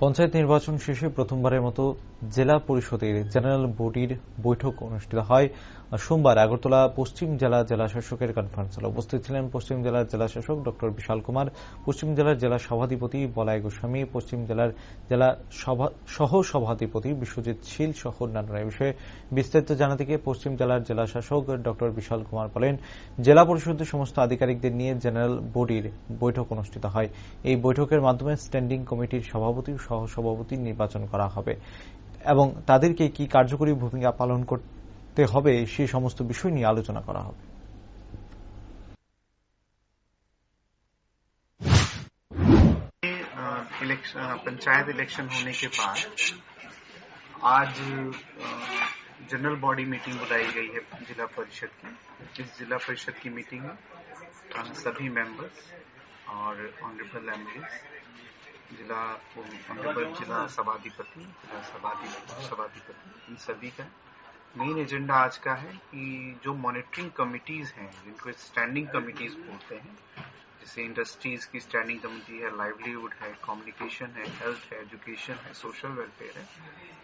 পঞ্চায়েত নির্বাচন শেষে প্রথমবারের মতো জেলা পরিষদের জেনারেল বডির বৈঠক অনুষ্ঠিত হয়। সোমবার আগরতলা পশ্চিম জেলা জেলাশাসকের কনফারেন্স হলে উপস্থিত ছিলেন পশ্চিম জেলার জেলা শাসক ড. বিশাল কুমার, পশ্চিম জেলার জেলা সভাধিপতি বলায় গোস্বামী, পশ্চিম জেলার জেলা সহ সভাধিপতি বিশ্বজিৎ শীল সহ অন্যান্যরা এ বিষয়ে বিস্তারিত জানাতে গিয়ে পশ্চিম জেলার জেলা শাসক ড. বিশাল কুমার বলেন, জেলা পরিষদের সমস্ত আধিকারিকদের নিয়ে জেনারেল বডির বৈঠক অনুষ্ঠিত হয়। এই বৈঠকের মাধ্যমে স্ট্যান্ডিং কমিটির সভাপতি সহসভাপতি নির্বাচন করা হবে এবং তাদেরকে কি কার্যকরী ভূমিকা পালন করতে হবে সে সমস্ত বিষয় নিয়ে আলোচনা করা হবে पंचायत इलेक्शन होने के बाद आज जनरल बॉडी मीटिंग बुलाई गई है जिला परिषद की इस जिला परिषद की मीटिंग में सभी मेंबर्स और ऑनरेबल एमएलए जिला ऑनरेबल जिला सभाधिपति जिला सभाधिपति, इन सभी का मेन एजेंडा आज का है कि जो मॉनिटरिंग कमिटीज हैं, जिनको स्टैंडिंग कमिटीज बोलते हैं, जैसे इंडस्ट्रीज़ की स्टैंडिंग कमेटी है लाइवलीहुड है कम्युनिकेशन है हेल्थ है एजुकेशन है सोशल वेलफेयर है,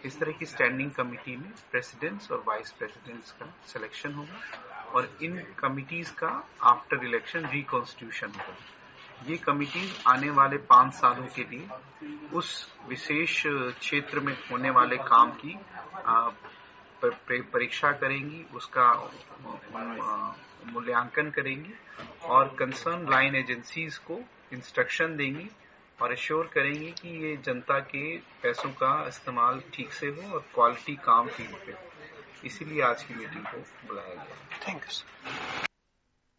इस तरह की स्टैंडिंग कमेटी में प्रेसिडेंट्स और वाइस प्रेसिडेंट्स का सिलेक्शन होगा और इन कमिटीज का आफ्टर इलेक्शन रिकॉन्स्टिट्यूशन होगा। ये कमिटी आने वाले पाँच सालों के लिए उस विशेष क्षेत्र में होने वाले काम की परीक्षा करेंगी, उसका मूल्यांकन करेंगी और कंसर्न लाइन एजेंसीज को इंस्ट्रक्शन देंगी और एश्योर करेंगी कि ये जनता के पैसों का इस्तेमाल ठीक से हो और क्वालिटी काम पे हो। इसीलिए आज की मीटिंग को बुलाया गया। Thank you